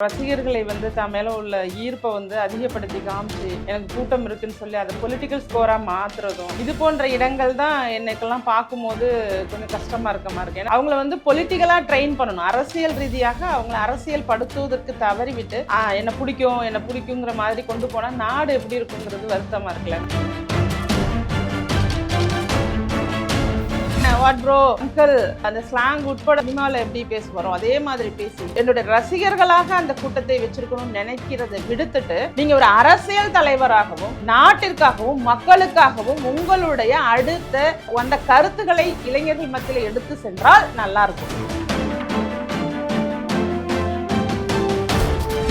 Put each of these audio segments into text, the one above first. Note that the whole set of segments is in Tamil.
ரசிகர்களை வந்து தான் மேலே உள்ள ஈர்ப்பை வந்து அதிகப்படுத்தி காமிச்சு எனக்கு கூட்டம் இருக்குன்னு சொல்லி அதை பொலிட்டிக்கல் ஸ்கோராக மாற்றுறதும் இது போன்ற இடங்கள் தான் என்னைக்கெல்லாம் பார்க்கும்போது கொஞ்சம் கஷ்டமாக இருக்க மாதிரி இருக்கு. அவங்கள வந்து பொலிட்டிக்கலாக ட்ரெயின் பண்ணணும். அரசியல் ரீதியாக அவங்கள அரசியல் படுத்துவதற்கு தவறிவிட்டு "ஆ, பிடிக்கும் என்னை பிடிக்குங்கிற மாதிரி கொண்டு போனால் நாடு எப்படி இருக்குங்கிறது வருத்தமாக இருக்குல்ல. வாட் ப்ரோ அங்கிள் அந்த ஸ்லாங் உட்பட சினிமாவில் எப்படி பேசுவாரோ அதே மாதிரி பேசி. என்னுடைய ரசிகர்களாக அந்த கூட்டத்தை வச்சிருக்கணும்னு நினைக்கிறதை விடுத்துட்டு நீங்க ஒரு அரசியல் தலைவராகவும் நாட்டிற்காகவும் மக்களுக்காகவும் உங்களுடைய அடுத்த அந்த கருத்துக்களை இளைஞர்கள் மத்தியில் எடுத்து சென்றால் நல்லா இருக்கும்.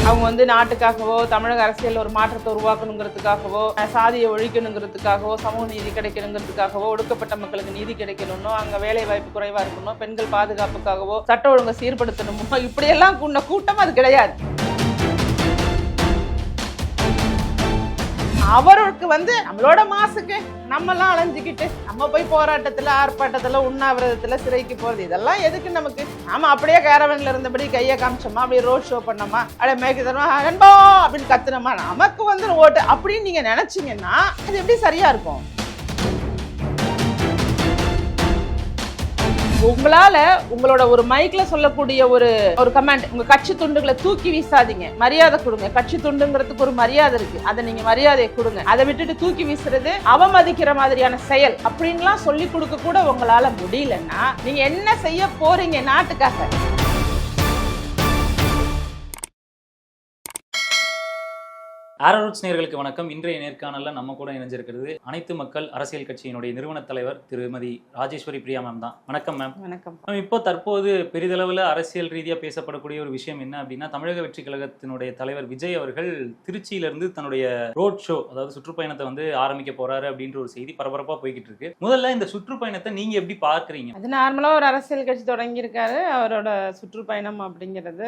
அவங்க வந்து நாட்டுக்காகவோ தமிழக அரசியல் ஒரு மாற்றத்தை உருவாக்கணுங்கிறதுக்காகவோ சாதியை ஒழிக்கணுங்கிறதுக்காகவோ சமூக நீதி கிடைக்கணுங்கிறதுக்காகவோ ஒடுக்கப்பட்ட மக்களுக்கு நீதி கிடைக்கணும்னோ அங்க வேலை வாய்ப்பு குறைவா இருக்கணும் பெண்கள் பாதுகாப்புக்காகவோ சட்ட ஒழுங்கை சீர்படுத்தணுமோ இப்படியெல்லாம் கூட்டம் அது கிடையாது. அவருக்கு வந்து நம்மளோட மாசுக்கு நம்மலாம் அலைஞ்சிக்கிட்டு நம்ம போய் போராட்டத்தில் ஆர்ப்பாட்டத்தில் உண்ணாவிரதத்தில் சிறைக்கு போகிறது இதெல்லாம் எதுக்கு நமக்கு? நாம அப்படியே கேரவனில் இருந்தபடி கையை காமிச்சோமா அப்படியே ரோட் ஷோ பண்ணோமா? அப்படியே மேய்க்கு தரமா நண்பா அப்படின்னு கத்துனோமா? நமக்கு வந்து ஓட்டு அப்படின்னு நீங்கள் நினச்சிங்கன்னா அது எப்படி சரியாக இருக்கும்? உங்களால உங்களோட ஒரு மைக்ல சொல்லக்கூடிய ஒரு ஒரு கமெண்ட் உங்க கட்சி துண்டுகளை தூக்கி வீசாதீங்க. மரியாதை கொடுங்க. கட்சி துண்டுங்கிறதுக்கு ஒரு மரியாதை இருக்கு. அதை நீங்க மரியாதையை கொடுங்க. அதை விட்டுட்டு தூக்கி வீசுறது அவமதிக்கிற மாதிரியான செயல் அப்படின்லாம் சொல்லி கொடுக்க கூட உங்களால முடியலன்னா நீங்க என்ன செய்ய போறீங்க நாட்டுக்காக? ஆரோரூட்ஸ் நேர்களுக்கு வணக்கம். இன்றைய நேர்காணல்ல நம்ம கூட இணைஞ்சிருக்கிறது அனைத்து மக்கள் அரசியல் கட்சியினுடைய நிறுவன தலைவர் திருமதி ராஜேஸ்வரி பிரியா மேம் தான். வணக்கம் மேம் வணக்கம். மேம் இப்போ தற்போது பெரிதளவில் அரசியல் ரீதியாக பேசப்படக்கூடிய ஒரு விஷயம் என்ன அப்படின்னா தமிழக வெற்றி கழகத்தினுடைய தலைவர் விஜய் அவர்கள் திருச்சியிலிருந்து தன்னுடைய ரோட் ஷோ அதாவது சுற்றுப்பயணத்தை வந்து ஆரம்பிக்க போறாரு அப்படின்ற ஒரு செய்தி பரபரப்பா போய்கிட்டு இருக்கு. முதல்ல இந்த சுற்றுப்பயணத்தை நீங்க எப்படி பார்க்கறீங்க? அது நார்மலா ஒரு அரசியல் கட்சி தொடங்கியிருக்காரு. அவரோட சுற்றுப்பயணம் அப்படிங்கிறது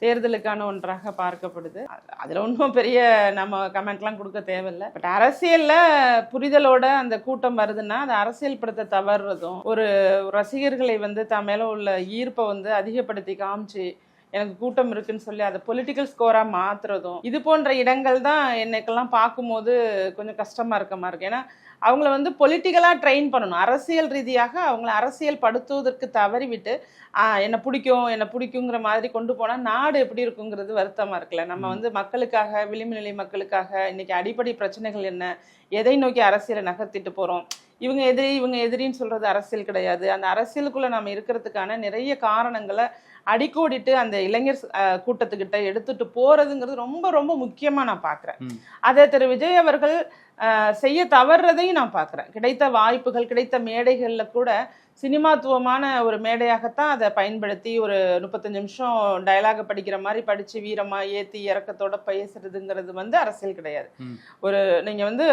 தேர்தலுக்கான ஒன்றாக பார்க்கப்படுது. அது- அதுல ஒன்றும் பெரிய நம்ம கமெண்ட்லாம் கொடுக்க தேவையில்லை. பட் அரசியல்ல புரிதலோட அந்த கூட்டம் வருதுன்னா அது அரசியல் படுத்த தவறுறதும் ஒரு ரசிகர்களை வந்து தான் மேல உள்ள ஈர்ப்பை வந்து அதிகப்படுத்தி காமிச்சு எனக்கு கூட்டம் இருக்குன்னு சொல்லி அதை பொலிட்டிக்கல் ஸ்கோரா மாத்துறதும் இது போன்ற இடங்கள் தான் என்னைக்கெல்லாம் பார்க்கும்போது கொஞ்சம் கஷ்டமா இருக்க மாதிரி இருக்கு. ஏன்னா அவங்கள வந்து பொலிட்டிக்கலாக ட்ரெயின் பண்ணணும். அரசியல் ரீதியாக அவங்கள அரசியல் படுத்துவதற்கு தவறிவிட்டு "ஆ, என்ன பிடிக்கும் என்ன பிடிக்குங்கிற மாதிரி கொண்டு போனால் நாடு எப்படி இருக்குங்கிறது வருத்தமாக இருக்குல்ல. நம்ம. வந்து மக்களுக்காக விளிம்பு நிலை மக்களுக்காக இன்னைக்கு அடிப்படை பிரச்சனைகள் என்ன? எதை நோக்கி அரசியலை நகர்த்திட்டு போகிறோம் இவங்க எதிரி இவங்க எதிரின்னு சொல்றது அரசியல் கிடையாது. அந்த அரசியலுக்குள்ள நம்ம இருக்கிறதுக்கான நிறைய காரணங்களை அடிக்கோடிட்டு அந்த இளைஞர் கூட்டத்துக்கிட்ட எடுத்துட்டு போறதுங்கிறது ரொம்ப ரொம்ப முக்கியமா நான் பார்க்குறேன் ம். அதை திரு விஜய் அவர்கள் செய்ய தவறுறதையும் நான் பார்க்குறேன் கிடைத்த வாய்ப்புகள் கிடைத்த மேடைகளில் கூட சினிமாத்துவமான ஒரு மேடையாகத்தான் அதை பயன்படுத்தி ஒரு முப்பத்தஞ்சு நிமிஷம் டயலாக படிக்கிற மாதிரி படித்து வீரமாக ஏற்றி இறக்கத்தோட பேசுறதுங்கிறது வந்து அரசியல் கிடையாது. ஒரு நீங்கள் வந்து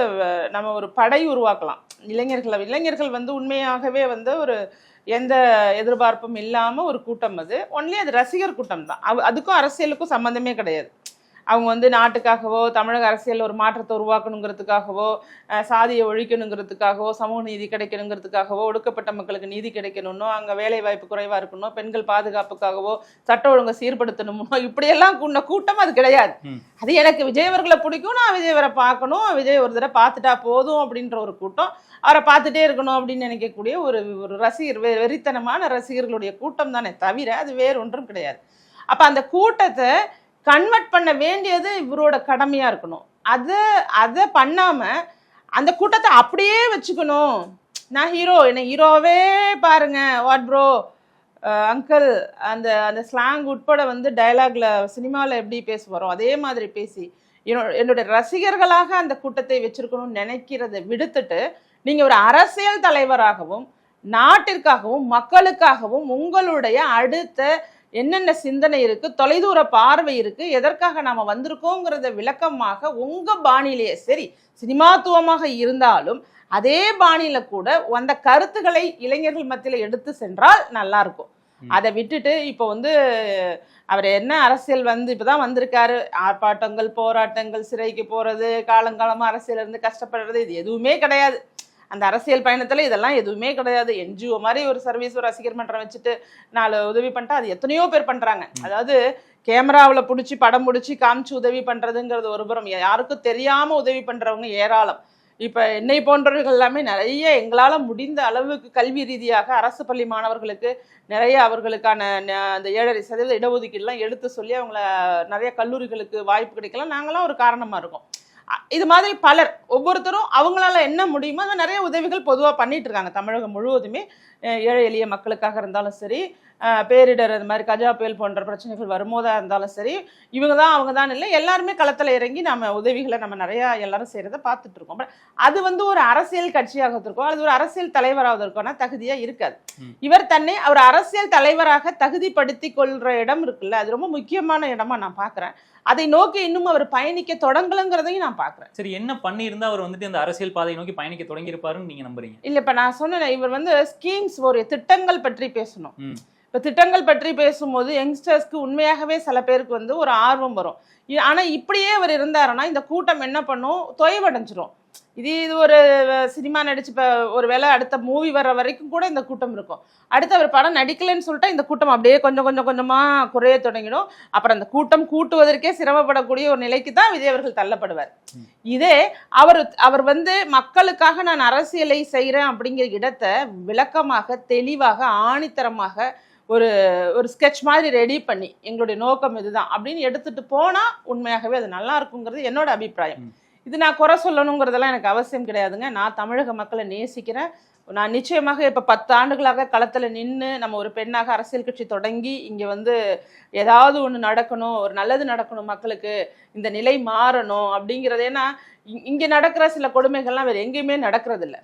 நம்ம ஒரு படை உருவாக்கலாம் இளைஞர்களை இளைஞர்கள் வந்து உண்மையாகவே வந்து ஒரு எந்த எதிர்பார்ப்பும் இல்லாமல் ஒரு கூட்டம் அது. ஒன்லி அது ரசிகர் கூட்டம் தான். அவ- அதுக்கும் அரசியலுக்கும் சம்மந்தமே கிடையாது. அவங்க வந்து நாட்டுக்காகவோ தமிழக அரசியல் ஒரு மாற்றத்தை உருவாக்கணுங்கிறதுக்காகவோ சாதியை ஒழிக்கணுங்கிறதுக்காகவோ சமூக நீதி கிடைக்கணுங்கிறதுக்காகவோ ஒடுக்கப்பட்ட மக்களுக்கு நீதி கிடைக்கணும்னோ அங்கே வேலை வாய்ப்பு குறைவாக இருக்கணும் பெண்கள் பாதுகாப்புக்காகவோ சட்ட ஒழுங்கை சீர்படுத்தணுமோ இப்படியெல்லாம் கூடின கூட்டம் அது கிடையாது. அது எனக்கு விஜய் அவர்களை பிடிக்கும் நான் விஜய் அவரை பார்க்கணும் விஜய் ஒரு தடவை பார்த்துட்டா போதும் அப்படின்ற ஒரு கூட்டம். அவரை பார்த்துட்டே இருக்கணும் அப்படின்னு நினைக்கக்கூடிய ஒரு ஒரு ரசிகர் வெறித்தனமான ரசிகர்களுடைய கூட்டம் தானே தவிர அது வேறு ஒன்றும் கிடையாது. அப்போ அந்த கூட்டத்தை கன்வெர்ட் பண்ண வேண்டியது இவரோட கடமையாக இருக்கணும். அதை அதை பண்ணாமல் அந்த கூட்டத்தை அப்படியே வச்சுக்கணும். நான் ஹீரோ என்னை ஹீரோவே பாருங்க. வாட் ப்ரோ அங்கிள் அந்த அந்த ஸ்லாங் உட்பட வந்து டயலாக்ல சினிமாவில் எப்படி பேச அதே மாதிரி பேசி என்னோட என்னுடைய ரசிகர்களாக அந்த கூட்டத்தை வச்சிருக்கணும்னு நினைக்கிறத விடுத்துட்டு நீங்கள் ஒரு அரசியல் தலைவராகவும் நாட்டிற்காகவும் மக்களுக்காகவும் உங்களுடைய அடுத்த என்னென்ன சிந்தனை இருக்கு தொலைதூர பார்வை இருக்கு எதற்காக நாம வந்திருக்கோங்கிறத விளக்கமாக உங்க பாணியிலேயே சரி சினிமாத்துவமாக இருந்தாலும் அதே பாணியில கூட அந்த கருத்துக்களை இளைஞர்கள் மத்தியில எடுத்து சென்றால் நல்லா இருக்கும் ம். அதை விட்டுட்டு இப்போ வந்து அவர் என்ன அரசியல் வந்து இப்பதான் வந்திருக்காரு. ஆர்ப்பாட்டங்கள் போராட்டங்கள் சிறைக்கு போறது காலங்காலமா அரசியல் இருந்து கஷ்டப்படுறது இது எதுவுமே கிடையாது. அந்த அரசியல் பயணத்துல இதெல்லாம் எதுவுமே கிடையாது. என்ஜிஓ மாதிரி ஒரு சர்வீஸ் ஒரு ரசிகர் மன்றம் வச்சுட்டு நாலு உதவி பண்ணிட்டா அது எத்தனையோ பேர் பண்றாங்க. ம். அதாவது கேமராவில் பிடிச்சி படம் பிடிச்சி காமிச்சு உதவி பண்ணுறதுங்கிறது ஒரு புறம். யாருக்கும் தெரியாமல் உதவி பண்ணுறவங்க ஏராளம். இப்போ என்னை போன்றவர்கள் எல்லாமே நிறைய எங்களால் முடிந்த அளவுக்கு கல்வி ரீதியாக அரசு பள்ளி மாணவர்களுக்கு நிறைய அவர்களுக்கான அந்த ஏழரை சதவீத இடஒதுக்கீடுலாம் எடுத்து சொல்லி அவங்கள நிறைய கல்லூரிகளுக்கு வாய்ப்பு கிடைக்கலாம். நாங்களாம் ஒரு காரணமாக இருக்கோம். இது மாதிரி பலர் ஒவ்வொருத்தரும் அவங்களால என்ன முடியுமோ அது நிறைய உதவிகள் பொதுவாக பண்ணிட்டு இருக்காங்க தமிழகம் முழுவதுமே ஏழை எளிய மக்களுக்காக இருந்தாலும் சரி பேரிடர் அது மாதிரி கஜா புயல் போன்ற பிரச்சனைகள் வரும்போதா இருந்தாலும் சரி இவங்க தான் அவங்க தான் இல்லை எல்லாருமே களத்தில் இறங்கி நம்ம உதவிகளை நம்ம நிறையா எல்லாரும் செய்கிறத பார்த்துட்டு இருக்கோம் But அது வந்து ஒரு அரசியல் கட்சியாகத்திற்கோ அல்லது ஒரு அரசியல் தலைவராவதற்கான தகுதியாக இருக்காது. இவர் தன்னை அவர் அரசியல் தலைவராக தகுதிப்படுத்தி கொள்கிற இடம் இருக்குல்ல அது ரொம்ப முக்கியமான இடமா நான் பார்க்குறேன் அதை நோக்கி இன்னும் அவர் பயணிக்க தொடங்கலங்கிறதையும் நான் பார்க்குறேன். சரி என்ன பண்ணியிருந்தா அவர் வந்துட்டு இந்த அரசியல் பாதையை நோக்கி பயணிக்க தொடங்கியிருப்பாருன்னு நீங்க நம்புறீங்க? இல்லை இப்போ நான் சொன்னேன் இவர் வந்து ஸ்கீம்ஸ் ஒரு திட்டங்கள் பற்றி பேசணும். இப்போ திட்டங்கள் பற்றி பேசும்போது யங்ஸ்டர்ஸ்க்கு உண்மையாகவே சில பேருக்கு வந்து ஒரு ஆர்வம் வரும். இ- ஆனா இப்படியே அவர் இருந்தாருன்னா இந்த கூட்டம் என்ன பண்ணும்? தொய்வடைஞ்சிரும். இது இது ஒரு சினிமா நடிச்சு இப்போ ஒரு வேளை அடுத்த மூவி வர்ற வரைக்கும் கூட இந்த கூட்டம் இருக்கும் அடுத்து அவர் படம் நடிக்கலைன்னு சொல்லிட்டா இந்த கூட்டம் அப்படியே கொஞ்சம் கொஞ்சம் கொஞ்சமா குறைய தொடங்கிடும் அப்புறம் அந்த கூட்டம் கூட்டுவதற்கே சிரமப்படக்கூடிய ஒரு நிலைக்கு தான் விஜய் அவர்கள் தள்ளப்படுவார். இதே அவர் அவர் வந்து மக்களுக்காக நான் அரசியலை செய்கிறேன் அப்படிங்கிற இடத்தை விளக்கமாக தெளிவாக ஆணித்தரமாக ஒரு ஒரு ஸ்கெட்ச் மாதிரி ரெடி பண்ணி எங்களுடைய நோக்கம் இதுதான் அப்படின்னு எடுத்துட்டு போனா உண்மையாகவே அது நல்லா இருக்குங்கிறது என்னோட அபிப்பிராயம். இது நான் குறை சொல்லணுங்கிறதெல்லாம் எனக்கு அவசியம் கிடையாதுங்க. நான் தமிழக மக்களை நேசிக்கிறேன். நான் நிச்சயமாக இப்போ பத்து ஆண்டுகளாக களத்தில் நின்று நம்ம ஒரு பெண்ணாக அரசியல் கட்சி தொடங்கி இங்கே வந்து ஏதாவது ஒன்று நடக்கணும் ஒரு நல்லது நடக்கணும் மக்களுக்கு இந்த நிலை மாறணும் அப்படிங்கிறது ஏன்னா இங்கே நடக்கிற சில கொடுமைகள்லாம் வேறு எங்கேயுமே நடக்கிறதில்ல.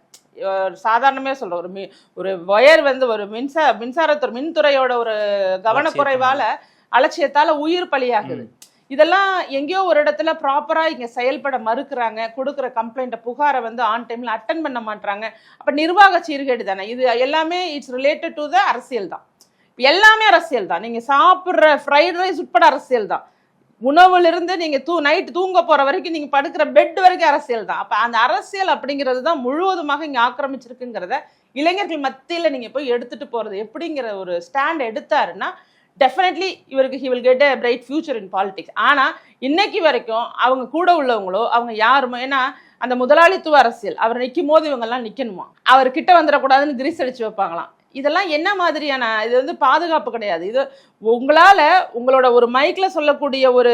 சாதாரணமே சொல்கிறேன் ஒரு மி ஒரு ஒயர் வந்து ஒரு மின்சார மின்சாரத்துறை மின்துறையோட ஒரு கவனக்குறைவால அலட்சியத்தால உயிர் பலியாகுது. இதெல்லாம் எங்கேயோ ஒரு இடத்துல ப்ராப்பராக இங்கே செயல்பட மறுக்கிறாங்க கொடுக்குற கம்ப்ளைண்ட்டை புகாரை வந்து ஆன் டைமில் அட்டன் பண்ண மாட்டாங்க அப்போ நிர்வாக சீர்கேடு தானே? இது எல்லாமே இட்ஸ் ரிலேட்டட் டு த அரசியல் தான். எல்லாமே அரசியல் தான். நீங்கள் சாப்பிட்ற ஃப்ரைட் ரைஸ் உட்பட அரசியல் தான். உணவுலேருந்து நீங்கள் தூ நைட் தூங்க போகிற வரைக்கும் நீங்கள் படுக்கிற பெட் வரைக்கும் அரசியல் தான். அப்போ அந்த அரசியல் அப்படிங்கிறது தான் முழுவதுமாக இங்கே ஆக்கிரமிச்சிருக்குங்கிறத இளைஞர்கள் மத்தியில் நீங்கள் போய் எடுத்துட்டு போகிறது எப்படிங்கிற ஒரு ஸ்டாண்ட் எடுத்தாருன்னா டெஃபினெட்லி இவருக்கு he will get a bright future in politics ஆனால் இன்னைக்கு வரைக்கும் அவங்க கூட உள்ளவங்களோ அவங்க யாருமோ ஏன்னா அந்த முதலாளித்துவ அரசியல் அவர் நிற்கும் போது இவங்கெல்லாம் நிற்கணுமா அவர் கிட்ட வந்துடக்கூடாதுன்னு கிரீஸ் அடிச்சு வைப்பாங்களாம். இதெல்லாம் என்ன மாதிரியான இது வந்து பாதுகாப்பு கிடையாது. இது உங்களால் உங்களோட ஒரு மைக்கில் சொல்லக்கூடிய ஒரு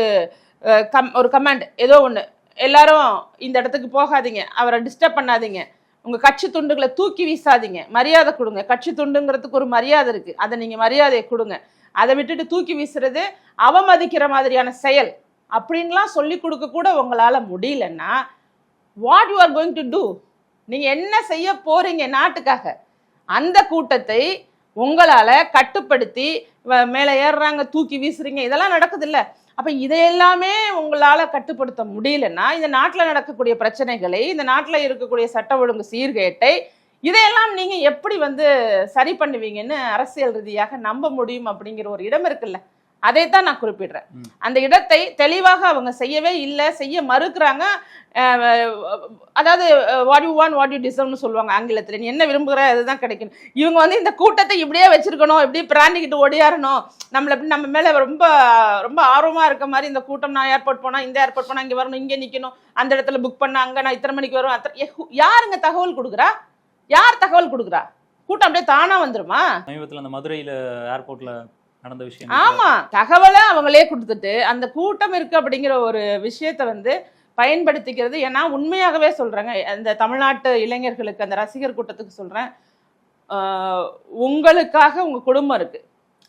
கம் ஒரு கமாண்ட் ஏதோ ஒன்று எல்லாரும் இந்த இடத்துக்கு போகாதீங்க. அவரை டிஸ்டர்ப் பண்ணாதீங்க. உங்கள் கட்சி துண்டுகளை தூக்கி வீசாதீங்க. மரியாதை கொடுங்க. கட்சி துண்டுங்கிறதுக்கு ஒரு மரியாதை இருக்குது அதை நீங்கள் மரியாதையை கொடுங்க. அதை விட்டுட்டு தூக்கி வீசுறது அவமதிக்கிற மாதிரியான செயல் அப்படின்லாம் சொல்லி கொடுக்க கூட உங்களால் முடியலன்னா what you are going to do நீங்கள் என்ன செய்ய போறீங்க நாட்டுக்காக? அந்த கூட்டத்தை உங்களால் கட்டுப்படுத்தி வ- ஏறுறாங்க தூக்கி வீசுறீங்க இதெல்லாம் நடக்குது இல்லை அப்போ இதையெல்லாமே உங்களால் கட்டுப்படுத்த முடியலன்னா இந்த நாட்டில் நடக்கக்கூடிய பிரச்சனைகளை இந்த நாட்டில் இருக்கக்கூடிய சட்ட ஒழுங்கு சீர்கேட்டை இதையெல்லாம் நீங்க எப்படி வந்து சரி பண்ணுவீங்கன்னு அரசியல் ரீதியாக நம்ப முடியும் அப்படிங்கிற ஒரு இடம் இருக்குல்ல. அதைத்தான் நான் குறிப்பிடுறேன். அந்த இடத்தை தெளிவாக அவங்க செய்யவே இல்லை செய்ய மறுக்கிறாங்க. அதாவது what you want what you டிசர்வ்னு சொல்லுவாங்க ஆங்கிலத்தில். நீ என்ன விரும்புகிற அதுதான் கிடைக்கும் இவங்க வந்து இந்த கூட்டத்தை இப்படியே வச்சிருக்கணும் இப்படியே பிராண்டிக்கிட்டு ஒடியாரணும் நம்மள இப்படி நம்ம மேலே ரொம்ப ரொம்ப ஆர்வமாக இருக்க மாதிரி இந்த கூட்டம் நான் ஏர்போர்ட் போனால் இந்த ஏர்போர்ட் போனால் இங்கே வரணும் இங்கே நிற்கணும் அந்த இடத்துல புக் பண்ண அங்கே நான் இத்தனை மணிக்கு வரும் அத்தனை யாருங்க தகவல் கொடுக்குறா? யார் தகவல் கொடுக்குறா? கூட்டம் அப்படியே தானா வந்துருமா? சமீபத்தில் அந்த மதுரையில ஏர்போர்ட்ல நடந்த விஷயம் ஆமா. தகவலை அவங்களே கொடுத்துட்டு அந்த கூட்டம் இருக்கு அப்படிங்கிற ஒரு விஷயத்தை வந்து பயன்படுத்திக்கிறது. ஏன்னா உண்மையாகவே சொல்றேங்க அந்த தமிழ்நாட்டு இளைஞர்களுக்கு அந்த ரசிகர் கூட்டத்துக்கு சொல்றேன் ஆஹ் உங்களுக்காக உங்க குடும்பம் இருக்கு.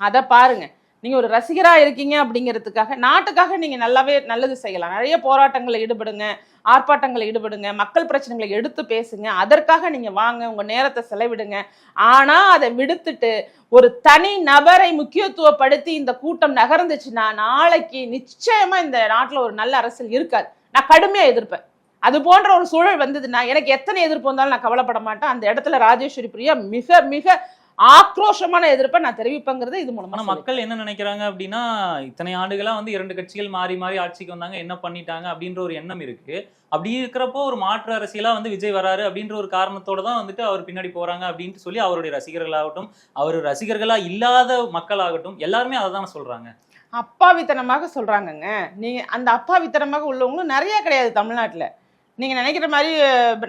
அதை பாருங்க. நீங்கள் ஒரு ரசிகராக இருக்கீங்க அப்படிங்கிறதுக்காக நாட்டுக்காக நீங்கள் நல்லாவே நல்லது செய்யலாம். நிறைய போராட்டங்களை ஈடுபடுங்க ஆர்ப்பாட்டங்களை ஈடுபடுங்க மக்கள் பிரச்சனைகளை எடுத்து பேசுங்க அதற்காக நீங்கள் வாங்க உங்கள் நேரத்தை செலவிடுங்க. ஆனால் அதை விடுத்துட்டு ஒரு தனி நபரை முக்கியத்துவப்படுத்தி இந்த கூட்டம் நகர்ந்துச்சுன்னா நாளைக்கு நிச்சயமாக இந்த நாட்டில் ஒரு நல்ல அரசியல் இருக்காது. நான் கடுமையாக எதிர்ப்பேன். அது போன்ற ஒரு சூழல் வந்ததுன்னா எனக்கு எத்தனை எதிர்ப்பு வந்தாலும் நான் கவலைப்பட மாட்டேன். அந்த இடத்துல ராஜேஸ்வரி பிரியா மிக மிக ஆக்ரோஷமான எதிர்ப்பை நான் தெரிவிப்பேங்கிறது இது மூலமா. மக்கள் என்ன நினைக்கிறாங்க அப்படின்னா இத்தனை ஆண்டுகளா வந்து இரண்டு கட்சிகள் மாறி மாறி ஆட்சிக்கு வந்தாங்க என்ன பண்ணிட்டாங்க அப்படின்ற ஒரு எண்ணம் இருக்கு. அப்படி இருக்கிறப்போ ஒரு மாற்று அரசியலா வந்து விஜய் வராரு அப்படின்ற ஒரு காரணத்தோட தான் வந்துட்டு அவர் பின்னாடி போறாங்க அப்படின்ட்டு சொல்லி அவருடைய ரசிகர்களாகட்டும் அவர் ரசிகர்களா இல்லாத மக்களாகட்டும் எல்லாருமே அதை தான் சொல்றாங்க. அப்பாவித்தனமாக சொல்றாங்கங்க. நீங்க அந்த அப்பாவித்தனமாக உள்ளவங்களும் நிறைய கிடையாது தமிழ்நாட்டுல. நீங்க நினைக்கிற மாதிரி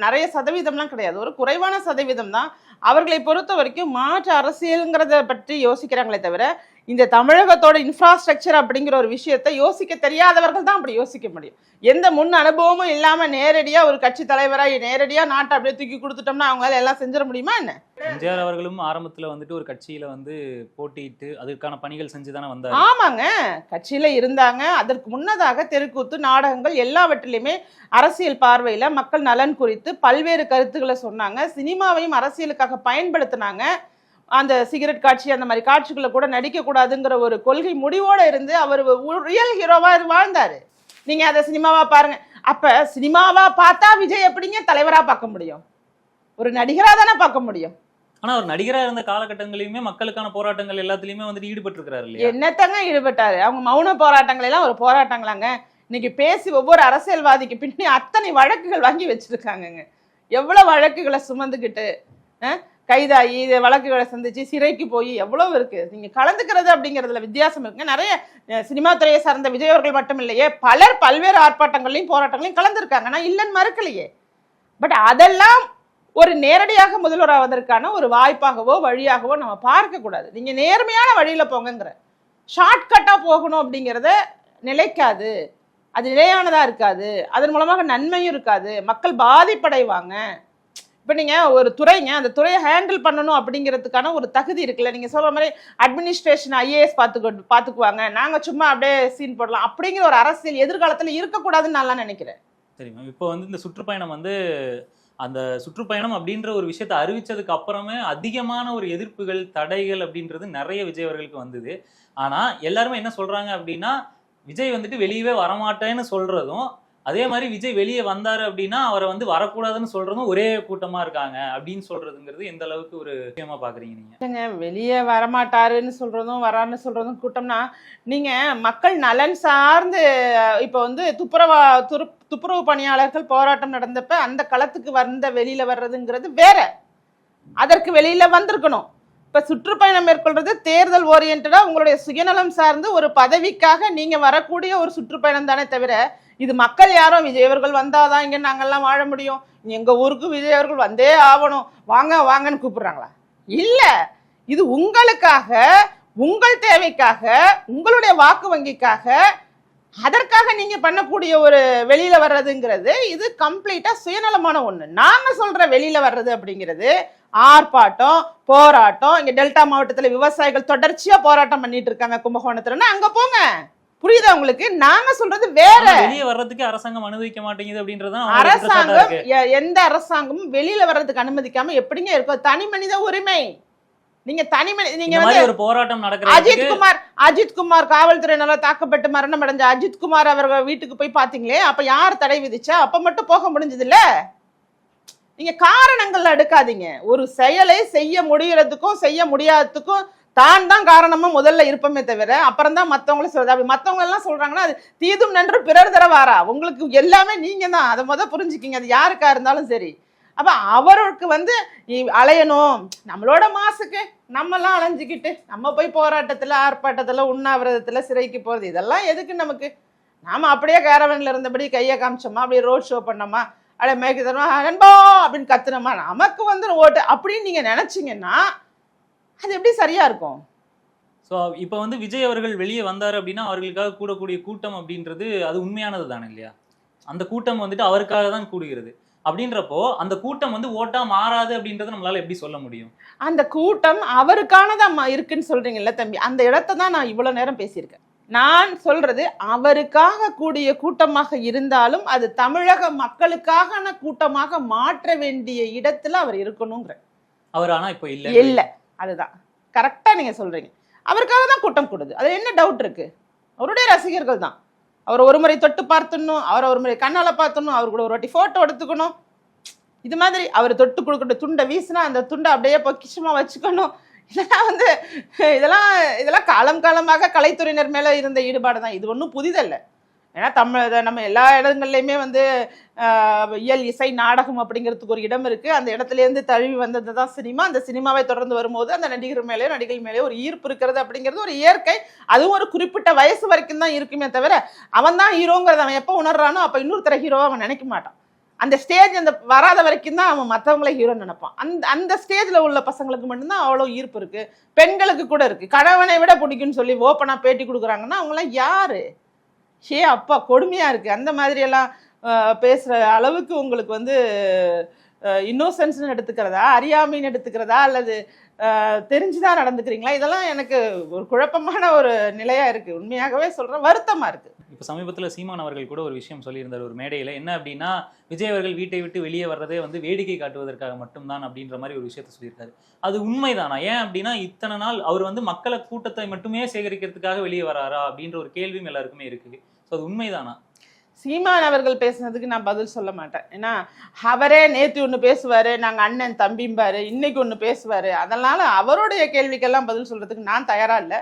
நிறைய சதவீதம்லாம் கிடையாது. ஒரு குறைவான சதவீதம் தான் அவர்களை பொறுத்த வரைக்கும் மாற்று அரசியலுங்கிறத பற்றி யோசிக்கிறாங்களே தவிர இந்த தமிழகத்தோட இன்ஃப்ராஸ்ட்ரக்சர் அப்படிங்கிற ஒரு விஷயத்தை யோசிக்க தெரியாதவர்கள் தான் அப்படி யோசிக்க முடியும். எந்த முன் அனுபவமும் இல்லாம நேரடியா ஒரு கட்சி தலைவராக நேரடியா நாட்டை அப்படியே தூக்கி கொடுத்துட்டோம்னா அவங்களால எல்லாம் செஞ்சிட முடியுமா என்ன? எம்ஜிஆர் அவர்களும் ஆரம்பத்துல வந்துட்டு ஒரு கட்சியில வந்து போட்டியிட்டு அதற்கான பணிகள் செஞ்சு தானே வந்தாரு. ஆமாங்க. கட்சியில இருந்தாங்க. அதற்கு முன்னதாக தெருக்கூத்து நாடகங்கள் எல்லாவற்றிலுமே அரசியல் பார்வையில மக்கள் நலன் குறித்து பல்வேறு கருத்துக்களை சொன்னாங்க. சினிமாவையும் அரசியலுக்காக பயன்படுத்தினாங்க. அந்த சிகரெட் காட்சி அந்த மாதிரி காட்சிகளை கூட நடிக்க கூடாதுங்கிற ஒரு கொள்கை முடிவோட இருந்து அவர் ரியல் ஹீரோவா வாழ்ந்தாரு. நீங்க அதை சினிமாவா பாருங்க. அப்ப சினிமாவா பார்த்தா விஜய் எப்படிங்க தலைவரா பார்க்க முடியும்? ஒரு நடிகரா தானே பார்க்க முடியும். ஆனா அவர் நடிகரா இருந்த காலகட்டங்களையுமே மக்களுக்கான போராட்டங்கள் எல்லாத்துலயுமே வந்துட்டு ஈடுபட்டு இருக்காரு இல்லையா? என்னத்தங்க ஈடுபட்டாரு? அவங்க மௌன போராட்டங்கள் எல்லாம் ஒரு போராட்டங்களாங்க. இன்னைக்கு பேசி ஒவ்வொரு அரசியல்வாதிக்கு பின்னி அத்தனை வழக்குகள் வாங்கி வச்சிருக்காங்கங்க. எவ்வளவு வழக்குகளை சுமந்துக்கிட்டு கைதாகி இது வழக்குகளை சந்திச்சு சிறைக்கு போய் எவ்வளோ இருக்கு? நீங்க கலந்துக்கிறது அப்படிங்கிறதுல வித்தியாசம் இருக்குங்க. நிறைய சினிமா துறையை சார்ந்த விஜய் அவர்கள் மட்டும் இல்லையே பலர் பல்வேறு ஆர்ப்பாட்டங்களையும் போராட்டங்களையும் கலந்துருக்காங்க. நான் இல்லைன்னு மறுக்கலையே. பட் அதெல்லாம் ஒரு நேரடியாக முதல்வராவதற்கான ஒரு வாய்ப்பாகவோ வழியாகவோ நம்ம பார்க்கக்கூடாது நீங்கள் நேர்மையான வழியில் போங்கங்கிற. ஷார்ட்கட்டாக போகணும் அப்படிங்கிறத நிலைக்காது. அது நிலையானதாக இருக்காது. அதன் மூலமாக நன்மையும் இருக்காது. மக்கள் பாதிப்படைவாங்க. இப்போ நீங்கள் ஒரு துறைங்க அந்த துறையை ஹேண்டில் பண்ணணும் அப்படிங்கிறதுக்கான ஒரு தகுதி இருக்குல்ல. நீங்கள் சொல்கிற மாதிரி அட்மினிஸ்ட்ரேஷன் ஐஏஎஸ் பார்த்துக்கோ பார்த்துக்குவாங்க. நாங்கள் சும்மா அப்படியே சீன் போடலாம். அப்படிங்கிற ஒரு அரசியல் எதிர்காலத்தில் இருக்கக்கூடாதுன்னு நான்லாம் நினைக்கிறேன். சரி மேம் இப்போ வந்து இந்த சுற்றுப்பயணம் வந்து அந்த சுற்றுப்பயணம் அப்படின்ற ஒரு விஷயத்தை அறிவிச்சதுக்கு அப்புறமே அதிகமான ஒரு எதிர்ப்புகள் தடைகள் அப்படின்றது நிறைய விஜய் அவர்களுக்கு வந்தது. ஆனால் எல்லாருமே என்ன சொல்கிறாங்க அப்படின்னா விஜய் வந்துட்டு வெளியவே வரமாட்டேன்னு சொல்கிறதும் அதே மாதிரி விஜய் வெளியே வந்தாரு அப்படின்னா அவரை வந்து வரக்கூடாதுன்னு சொல்றதும் ஒரே கூட்டமா இருக்காங்க அப்படின்னு சொல்றதுங்கிறது எந்த அளவுக்கு ஒரு விஷயமா பாக்குறீங்க நீங்க? வெளியே வரமாட்டாருன்னு சொல்றதும் வரான்னு சொல்றதும் கூட்டம்னா நீங்க மக்கள் நலன் சார்ந்து இப்போ வந்து துப்புரவா துரு துப்புரவு பணியாளர்கள் போராட்டம் நடந்தப்ப அந்த களத்துக்கு வந்த வெளியில வர்றதுங்கிறது வேற. அதற்கு வெளியில வந்திருக்கணும். இப்போ சுற்றுப்பயணம் மேற்கொள்றது தேர்தல் ஓரியன்டாக உங்களுடைய சுயநலம் சார்ந்து ஒரு பதவிக்காக நீங்கள் வரக்கூடிய ஒரு சுற்றுப்பயணம் தானே தவிர இது மக்கள் யாரும் விஜய் அவர்கள் வந்தாதான் இங்கே நாங்கள்லாம் வாழ முடியும். எங்கள் ஊருக்கு விஜய் அவர்கள் வந்தே ஆகணும். வாங்க வாங்கன்னு கூப்பிடுறாங்களா? இல்லை. இது உங்களுக்காக உங்கள் தேவைக்காக உங்களுடைய வாக்கு வங்கிக்காக அதற்காக நீங்கள் பண்ணக்கூடிய ஒரு வெளியில் வர்றதுங்கிறது இது கம்ப்ளீட்டாக சுயநலமான ஒன்று நாங்கள் சொல்கிற வெளியில் வர்றது அப்படிங்கிறது ஆர்ப்பாட்டம் போராட்டம். இங்கே டெல்டா மாவட்டத்தில் விவசாயிகள் தொடர்ச்சியாக போராட்டம் பண்ணிட்டு இருக்காங்க கும்பகோணத்துலன்னா அங்கே போங்க. புரியுதா உங்களுக்கு? நாங்க சொல்றது வேற. வெளியே வர்றதுக்கு அரசாங்கம் அனுமதிக்க மாட்டேங்குது அப்படின்றது தான் அவங்களோட குற்றச்சாட்டா அரசாங்கம் எந்த அரசாங்கமும் வெளியில வர்றதுக்கு அனுமதிக்காம எப்படிங்க இருக்கும் தனி மனித உரிமை. நீங்க தனி நீங்க வந்து ஒரு போராட்டம் நடக்கிறதுக்கு அஜித் குமார் அஜித் குமார் காவல்துறையினால தாக்கப்பட்டு மரணம் அடைஞ்ச அஜித் குமார் அவர்கள் வீட்டுக்கு போய் பாத்தீங்களே அப்ப யார் தடை விதிச்சா அப்ப மட்டும் போக முடிஞ்சது இல்ல நீங்க காரணங்கள் அடுக்காதீங்க ஒரு செயலை செய்ய முடியறதுக்கும் செய்ய முடியாததுக்கும் தான் தான் காரணமா முதல்ல இருப்போமே தவிர அப்புறம் தான் மற்றவங்களும் சொல்றது. அப்படி மற்றவங்க எல்லாம் சொல்றாங்கன்னா அது தீதும் நன்று பிறர் தர வாரா. உங்களுக்கு எல்லாமே நீங்க தான் அதை முத புரிஞ்சுக்கிங்க. அது யாருக்கா இருந்தாலும் சரி. அப்ப அவருக்கு வந்து இ- அலையணும். நம்மளோட மாசுக்கு நம்மலாம் அலைஞ்சிக்கிட்டு நம்ம போய் போராட்டத்துல ஆர்ப்பாட்டத்துல உண்ணாவிரதத்துல சிறைக்கு போறது. இதெல்லாம் எதுக்கு நமக்கு? நாம அப்படியே கேரவன்ல இருந்தபடி கையை காமிச்சோமா? அப்படியே ரோட் ஷோ பண்ணோமா? அப்படியே மேய்க்கு தரமா நண்பா அப்படின்னு கத்துனோமா? நமக்கு வந்து ஓட்டு. அப்படின்னு நீங்க நினைச்சீங்கன்னா அது எப்படி சரியா இருக்கும்? ஸோ இப்போ வந்து விஜய் அவர்கள் வெளியே வந்தார் அப்படின்னா அவர்களுக்காக கூடக்கூடிய கூட்டம் அப்படின்றது அது உண்மையானது தானே இல்லையா? அந்த கூட்டம் வந்துட்டு அவருக்காக தான் கூடுகிறது. அப்படின்றப்போ அந்த கூட்டம் வந்து ஓட்டா மாறாது அப்படின்றத நம்மளால எப்படி சொல்ல முடியும்? அந்த கூட்டம் அவருக்கானதா இருக்குன்னு சொல்றீங்கல்ல தம்பி. அந்த இடத்த தான் நான் இவ்வளவு நேரம் பேசியிருக்கேன். நான் சொல்றது அவருக்காக கூடிய கூட்டமாக இருந்தாலும் அது தமிழக மக்களுக்கான கூட்டமாக மாற்ற வேண்டிய இடத்துல அவர் இருக்கணுங்கிற. அவர் ஆனா இப்போ இல்ல இல்ல. அதுதான். கரெக்டாக நீங்கள் சொல்கிறீங்க அவருக்காக தான் கூட்டம் கூடுது. அது என்ன டவுட் இருக்குது அவருடைய ரசிகர்கள் தான். அவர் ஒரு முறை தொட்டு பார்த்துடணும் அவரை ஒரு முறை கண்ணால் பார்த்துடணும் அவர் கூட ஒரு வாட்டி ஃபோட்டோ எடுத்துக்கணும். இது மாதிரி அவர் தொட்டு கொடுக்கட்டும் துண்டை வீசினா அந்த துண்டை அப்படியே பொக்கிஷமாக வச்சுக்கணும். இதெல்லாம் வந்து இதெல்லாம் இதெல்லாம் காலம் காலமாக கலைத்துறையினர் மேலே இருந்த ஈடுபாடு தான். இது ஒன்றும் புதிதல்ல. ஏன்னா தமிழ் நம்ம எல்லா இடங்கள்லையுமே வந்து இயல் இசை நாடகம் அப்படிங்கிறதுக்கு ஒரு இடம் இருக்கு. அந்த இடத்துலேருந்து தழுவி வந்தது தான் சினிமா. அந்த சினிமாவை தொடர்ந்து வரும்போது அந்த நடிகர் மேலேயோ நடிகை மேலேயோ ஒரு ஈர்ப்பு இருக்கிறது அப்படிங்கிறது ஒரு இயற்கை. அதுவும் ஒரு குறிப்பிட்ட வயசு வரைக்கும் தான் இருக்குமே தவிர அவன் தான் ஹீரோங்கிறத அவன் எப்போ உணர்றானோ அப்போ இன்னொருத்தர ஹீரோவை அவன் நினைக்க மாட்டான். அந்த ஸ்டேஜ் அந்த வராத வரைக்கும் தான் அவன் மற்றவங்கள ஹீரோ நினைப்பான். அந்த அந்த ஸ்டேஜில் உள்ள பசங்களுக்கு மட்டும்தான் அவ்வளோ ஈர்ப்பு இருக்குது பெண்களுக்கு கூட இருக்குது கணவனை விட பிடிக்கும்னு சொல்லி ஓப்பனாக பேட்டி கொடுக்குறாங்கன்னா அவங்களாம் யாரு? ஷே அப்பா கொடுமையாக இருக்குது அந்த மாதிரியெல்லாம் பேசுகிற அளவுக்கு உங்களுக்கு வந்து இன்னோசன்ஸ்னு எடுத்துக்கிறதா? அறியாமைன்னு எடுத்துக்கிறதா? அல்லது தெரிஞ்சுதான் நடந்துக்கிறீங்களா? இதெல்லாம் எனக்கு ஒரு குழப்பமான ஒரு நிலையாக இருக்குது உண்மையாகவே சொல்கிறேன் வருத்தமாக இருக்குது இப்போ சமீபத்தில் சீமான் அவர்கள் கூட ஒரு விஷயம் சொல்லியிருந்தார் ஒரு மேடையில். என்ன அப்படின்னா விஜய் அவர்கள் வீட்டை விட்டு வெளியே வர்றதே வந்து வேடிக்கை காட்டுவதற்காக மட்டும்தான் அப்படின்ற மாதிரி ஒரு விஷயத்த சொல்லியிருக்காரு. அது உண்மைதானா? ஏன் அப்படின்னா இத்தனை நாள் அவர் வந்து மக்களை கூட்டத்தை மட்டுமே சேகரிக்கிறதுக்காக வெளியே வராரா? அப்படின்ற ஒரு கேள்வியும் எல்லாருக்குமே இருக்குது. ஸோ அது உண்மைதானா? சீமான் அவர்கள் பேசுனதுக்கு நான் பதில் சொல்ல மாட்டேன். ஏன்னா அவரே நேற்று ஒன்று பேசுவார் நாங்கள் அண்ணன் தம்பிம்பார் இன்னைக்கு ஒன்று பேசுவார். அதனால் அவருடைய கேள்விக்கெல்லாம் பதில் சொல்கிறதுக்கு நான் தயாராக இல்லை.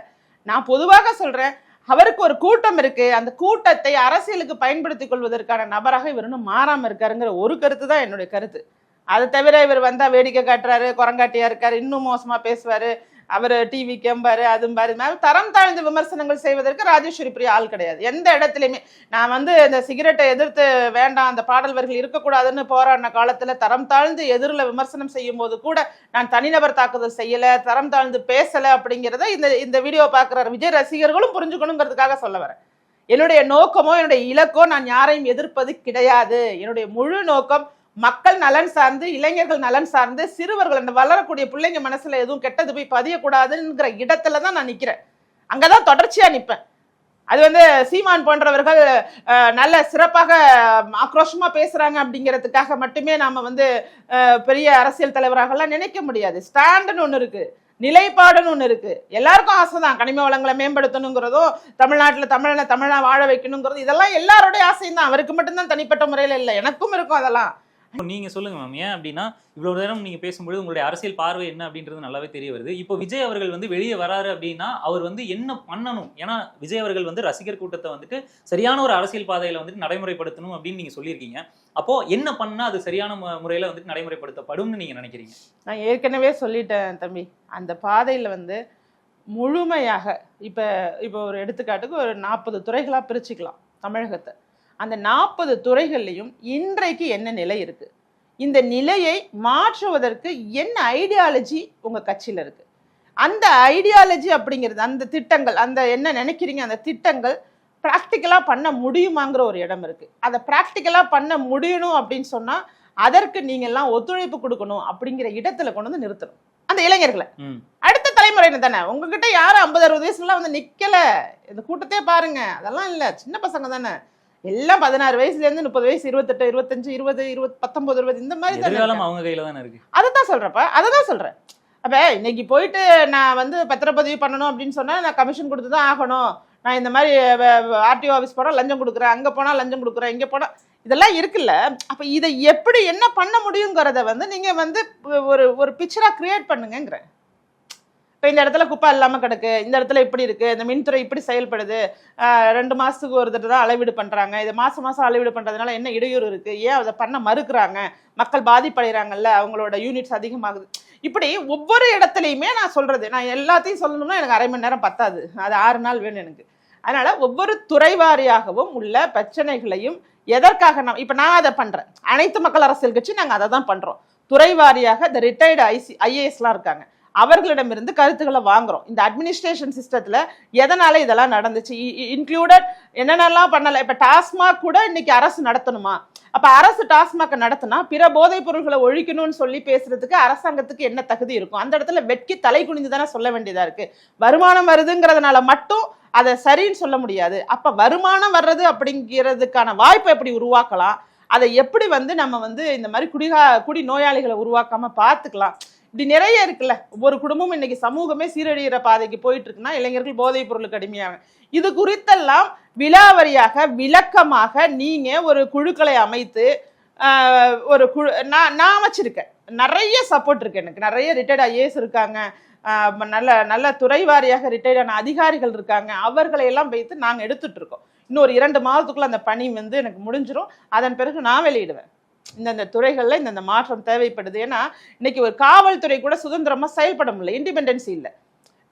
நான் பொதுவாக சொல்கிறேன் அவருக்கு ஒரு கூட்டம் இருக்கு. அந்த கூட்டத்தை அரசியலுக்கு பயன்படுத்திக் கொள்வதற்கான நபராக இவர் இன்னும் மாறாமல் இருக்காருங்கிற ஒரு கருத்து தான் என்னுடைய கருத்து. அதை தவிர இவர் வந்தால் வேடிக்கை காட்டுறாரு குரங்காட்டியாக இருக்கார் இன்னும் மோசமாக பேசுவார். அவர் டிவி கேம்பாரு அதும்பாரு மேல தரம் தாழ்ந்த விமர்சனங்கள் செய்வதற்கு ராஜேஸ்வரி பிரியா ஆள் கிடையாது. எந்த இடத்துலையுமே. நான் வந்து இந்த சிகரெட்டை எதிர்த்து வேண்டாம் அந்த பாடல் வரிகள் இருக்கக்கூடாதுன்னு போராடின காலத்தில் தரம் தாழ்ந்து எதிரில் விமர்சனம் செய்யும் போது கூட நான் தனிநபர் தாக்குதல் செய்யலை தரம் தாழ்ந்து பேசலை அப்படிங்கிறத இந்த இந்த வீடியோ பார்க்குற விஜய் ரசிகர்களும் புரிஞ்சுக்கணுங்கிறதுக்காக சொல்ல வரேன். என்னுடைய நோக்கமோ என்னுடைய இலக்கோ நான் யாரையும் எதிர்ப்பது கிடையாது. என்னுடைய முழு நோக்கம் மக்கள் நலன் சார்ந்து இளைஞர்கள் நலன் சார்ந்து சிறுவர்கள் அந்த வளரக்கூடிய பிள்ளைங்க மனசுல எதுவும் கெட்டது போய் பதியக்கூடாதுங்கிற இடத்துல தான் நான் நிக்கிறேன். அங்கதான் தொடர்ச்சியா நிற்பேன் அது வந்து சீமான் போன்றவர்கள் நல்ல சிறப்பாக ஆக்ரோஷமாக ஆக்ரோஷமா பேசுறாங்க அப்படிங்கிறதுக்காக மட்டுமே நாம வந்து பெரிய அரசியல் தலைவராகலாம் நினைக்க முடியாது. ஸ்டாண்டுன்னு ஒன்று இருக்கு நிலைப்பாடுன்னு ஒன்று இருக்கு. எல்லாருக்கும் ஆசைதான். கனிம வளங்களை மேம்படுத்தணுங்கிறதும் தமிழ்நாட்டில் தமிழனை தமிழனை வாழ வைக்கணுங்கிறது இதெல்லாம் எல்லாருடைய ஆசையும் தான். அவருக்கு மட்டும்தான் தனிப்பட்ட முறையில் இல்லை. எனக்கும் இருக்கும் அதெல்லாம். நீங்க சொல்லுங்க மேம் ஏன் அப்படின்னா இவ்வளவு நேரம் நீங்க பேசும்போது உங்களுடைய அரசியல் பார்வை என்ன அப்படின்றது நல்லாவே தெரிய வருது. இப்போ விஜய் அவர்கள் வந்து வெளியே வராரு அப்படின்னா அவர் வந்து என்ன பண்ணணும்? ஏன்னா விஜய் அவர்கள் வந்து ரசிகர் கூட்டத்தை வந்துட்டு சரியான ஒரு அரசியல் பாதையில வந்துட்டு நடைமுறைப்படுத்தணும் அப்படின்னு நீங்க சொல்லியிருக்கீங்க. அப்போ என்ன பண்ணா அது சரியான மு- முறையில வந்துட்டு நடைமுறைப்படுத்தப்படும்னு நீங்க நினைக்கிறீங்க? நான் ஏற்கனவே சொல்லிட்டேன் தம்பி. அந்த பாதையில் வந்து முழுமையாக இப்போ இப்போ ஒரு எடுத்துக்காட்டுக்கு ஒரு நாற்பது துறைகளாக பிரிச்சுக்கலாம் தமிழகத்தை. அந்த நாற்பது துறைகள்லையும் இன்றைக்கு என்ன நிலை இருக்கு? இந்த நிலையை மாற்றுவதற்கு என்ன ஐடியாலஜி உங்கள் கட்சியில் இருக்கு? அந்த ஐடியாலஜி அப்படிங்கிறது அந்த திட்டங்கள் அந்த என்ன நினைக்கிறீங்க அந்த திட்டங்கள் ப்ராக்டிக்கலாக பண்ண முடியுமாங்கிற ஒரு இடம் இருக்கு. அதை ப்ராக்டிக்கலாக பண்ண முடியணும் அப்படின்னு சொன்னால் அதற்கு நீங்கள்லாம் ஒத்துழைப்பு கொடுக்கணும் அப்படிங்கிற இடத்துல கொண்டு வந்து நிறுத்தணும். அந்த இளைஞர்களை. அடுத்த தலைமுறையினர் தானே? உங்ககிட்ட யாரும் ஐம்பது அறுபது வயசுலாம் வந்து நிக்கல. இந்த கூட்டத்தையே பாருங்க. அதெல்லாம் இல்ல. சின்ன பசங்க தானே. எல்லாம் பதினாறு வயசுல இருந்து முப்பது வயசு இருபத்தெட்டு இருபத்தஞ்சு இருபது இருபது பத்தொன்பது இருபது இந்த மாதிரி தானே அவங்க கையில தானே இருக்கு. அதை தான் சொல்றப்ப அதை தான் சொல்றேன். அப்ப இன்னைக்கு போயிட்டு நான் வந்து பத்திரப்பதிவு பண்ணணும் அப்படின்னு சொன்னா நான் கமிஷன் கொடுத்து தான் ஆகணும். நான் இந்த மாதிரி ஆர்டிஓ ஆஃபீஸ் போனால் லஞ்சம் கொடுக்குறேன் அங்கே போனால் லஞ்சம் கொடுக்குறேன் இங்கே போனால் இதெல்லாம் இருக்குல்ல. அப்போ இதை எப்படி என்ன பண்ண முடியுங்கிறத வந்து நீங்கள் வந்து ஒரு ஒரு பிக்சராக கிரியேட் பண்ணுங்கங்கிறேன். இப்போ இந்த இடத்துல குப்பை இல்லாமல் கிடக்கு இந்த இடத்துல இப்படி இருக்கு இந்த மின்துறை இப்படி செயல்படுது ரெண்டு மாதத்துக்கு ஒரு தடவை தான் அளவீடு பண்ணுறாங்க இது மாதம் மாதம் அளவீடு பண்ணுறதுனால என்ன இடையூறு இருக்குது ஏன் அதை பண்ண மறுக்கிறாங்க? மக்கள் பாதிப்படைகிறாங்கல்ல அவங்களோட யூனிட்ஸ் அதிகமாகுது. இப்படி ஒவ்வொரு இடத்துலையுமே நான் சொல்கிறது நான் எல்லாத்தையும் சொல்லணும்னா எனக்கு அரை மணி நேரம் பத்தாது. அது ஆறு நாள் வேணும் எனக்கு. அதனால் ஒவ்வொரு துறை வாரியாகவும் உள்ள பிரச்சனைகளையும் எதற்காக நான் இப்போ நான் அதை பண்ணுறேன் அனைத்து மக்கள் அரசியல் கட்சி நாங்கள் அதை தான் பண்ணுறோம் துறை வாரியாக இந்த ரிட்டையர்டு ஐசி ஐஏஎஸ்லாம் இருக்காங்க. அவர்களிடமிருந்து கருத்துக்களை வாங்குறோம். இந்த அட்மினிஸ்ட்ரேஷன் சிஸ்டத்தில் எதனால இதெல்லாம் நடந்துச்சு? இன்க்ளூடட் என்னென்னலாம் பண்ணலை? இப்போ டாஸ்மாக் கூட இன்னைக்கு அரசு நடத்தணுமா? அப்போ அரசு டாஸ்மாக் நடத்தினா பிற போதைப் பொருள்களை ஒழிக்கணும்னு சொல்லி பேசுறதுக்கு அரசாங்கத்துக்கு என்ன தகுதி இருக்கும்? அந்த இடத்துல வெட்கி தலை குனிந்து தானே சொல்ல வேண்டியதாக இருக்கு. வருமானம் வருதுங்கிறதுனால மட்டும் அதை சரின்னு சொல்ல முடியாது. அப்போ வருமானம் வர்றது அப்படிங்கிறதுக்கான வாய்ப்பை எப்படி உருவாக்கலாம்? அதை எப்படி வந்து நம்ம வந்து இந்த மாதிரி குடிகா குடி நோயாளிகளை உருவாக்காம பார்த்துக்கலாம்? இப்படி நிறைய இருக்குல்ல. ஒரு குடும்பம் இன்னைக்கு சமூகமே சீரழிகிற பாதைக்கு போயிட்டு இருக்குன்னா இளைஞர்கள் போதைப் பொருளுக்கு அடிமையாக இது குறித்தெல்லாம் விலாவரியாக விளக்கமாக நீங்க ஒரு குழுக்களை அமைத்து ஒரு குழு நான் நான் அமைச்சிருக்கேன். நிறைய சப்போர்ட் இருக்கு எனக்கு. நிறைய ரிட்டையர்ட் ஐஏஎஸ் இருக்காங்க. நல்ல நல்ல துறை வாரியாக ரிட்டையர்டான அதிகாரிகள் இருக்காங்க. அவர்களை எல்லாம் வைத்து நாங்கள் எடுத்துட்டு இருக்கோம் இன்னொரு இரண்டு மாதத்துக்குள்ள அந்த பணி வந்து எனக்கு முடிஞ்சிடும் அதன் பிறகு நான் வெளியிடுவேன். இந்தந்த துறைகளில் இந்தந்த மாற்றம் தேவைப்படுது. ஏன்னா இன்னைக்கு ஒரு காவல்துறை கூட சுதந்திரமா செயல்பட முடியல. இண்டிபெண்டன்சி இல்லை.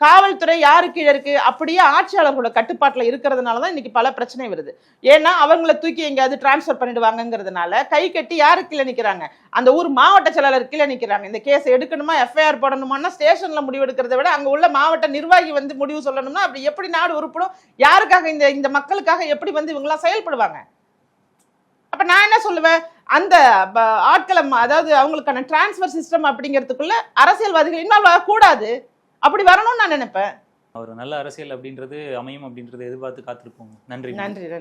காவல்துறை யாரு கீழே இருக்கு? அப்படியே ஆட்சியாளர்களோட கட்டுப்பாட்டுல இருக்கிறதுனால தான் இன்னைக்கு பல பிரச்சனை வருது. ஏன்னா அவங்கள தூக்கி எங்கேயாவது டிரான்ஸ்ஃபர் பண்ணிடுவாங்கங்கிறதுனால கை கட்டி யாரு கீழே நிக்கிறாங்க? அந்த ஊர் மாவட்ட செயலாளர் கீழே நிக்கிறாங்க. இந்த கேஸ் எடுக்கணுமா? எஃப்ஐஆர் போடணுமான்னா ஸ்டேஷன்ல முடிவு எடுக்கிறத விட அங்க உள்ள மாவட்ட நிர்வாகி வந்து முடிவு சொல்லணும்னா அப்படி எப்படி நாடு உருப்படும்? யாருக்காக இந்த இந்த மக்களுக்காக எப்படி வந்து இவங்களாம் செயல்படுவாங்க? அப்ப நான் என்ன சொல்லுவேன்? அந்த ஆட்களை அதாவது அவங்களுக்கான டிரான்ஸ்ஃபர் சிஸ்டம் அப்படிங்கிறதுக்குள்ள அரசியல்வாதிகள் இன்வால்வ் ஆகக்கூடாது. அப்படி வரணும்னு நான் நினைப்பேன். அவர் நல்ல அரசியல் அப்படின்றது அமையும் அப்படின்றத எதிர்பார்த்து காத்திருப்போம். நன்றி. நன்றி நன்றி.